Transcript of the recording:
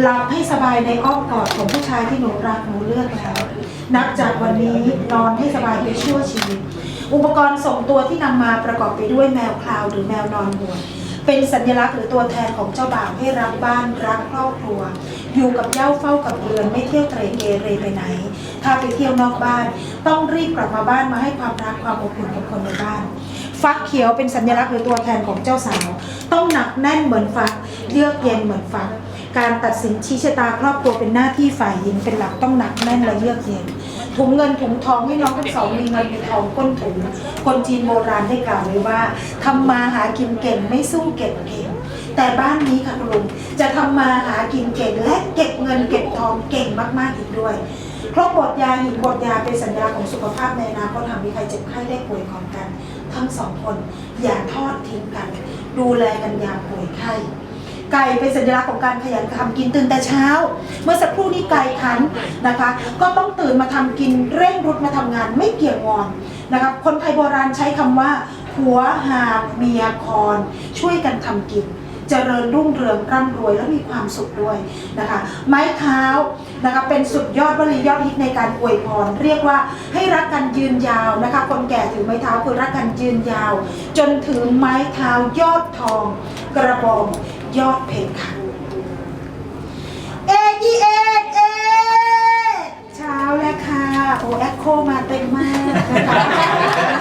หลับให้สบายในอ้อมกอดของผู้ชายที่หนูรักหนูเลือกแล้วนับจากวันนี้นอนให้สบายไปชั่วชีวิต อุปกรณ์ส่งตัวที่นำมาประกอบไปด้วยแมวคลาวหรือแมวนอนหัวเป็นสัญลักษณ์หรือตัวแทนของเจ้าบ่าวให้รักบ้านรักครอบครัว อยู่กับเย้าเฝ้ากับเรือนไม่เที่ยวเตรเกเรไปไหน ถ้าไปเที่ยวนอกบ้าน ต้องรีบกลับมาบ้านมาให้ความรักความอบอุ่นกับคนในบ้าน ฟักเขียวเป็นสัญลักษณ์หรือตัวแทนของเจ้าสาว ต้องหนักแน่นเหมือนฟักเยือกเย็นเหมือนฟัก การตัดสินชี้ชะตาครอบครัวเป็นหน้าที่ฝ่ายหญิงเป็นหลักต้องหนักแน่นและเยือกเย็นถุงเงินถุงทองให้น้องทั้งสองมีเงินมีทองก้นถุง คนจีนโบราณได้กล่าวไว้ว่าทำมาหากินเก่งไม่สู้เก็บเก่งแต่บ้านนี้ค่ะคุณลุงจะทำมาหากินเก่งและเก็บเงินเก็บทองเก่งมากๆอีกด้วยครบบทยาหินบทยาเป็นสัญญาของสุขภาพในอนาคตหากมีใครเจ็บไข้ได้ป่วยก่อนกัน ทั้งสองคนอย่าทอดทิ้งกัน ดูแลกันยามป่วยไข้ ไก่เป็นสัญลักษณ์ของการขยันทำกินตื่นแต่เช้า เมื่อสักครู่นี้ไก่ขันนะคะ ก็ต้องตื่นมาทำกินเร่งรุดมาทำงานไม่เกี่ยงงอนนะคะคนไทยโบราณใช้คำว่าหัวหาเมียคอนช่วยกันทำกินเจริญรุ่งเรืองร่ำรวยและมีความสุขด้วยนะคะ ไม้เท้านะคะเป็นสุดยอดวลียอดฮิตในการอวยพร เรียกว่าให้รักกันยืนยาวนะคะ คนแก่ถือไม้เท้าคือรักกันยืนยาว จนถือไม้เท้ายอดทองกระบอง ยอดเพลงค่ะเอกีเอเอเช้าแล้วค่ะ โอ้แอคโคมาเต็มมากน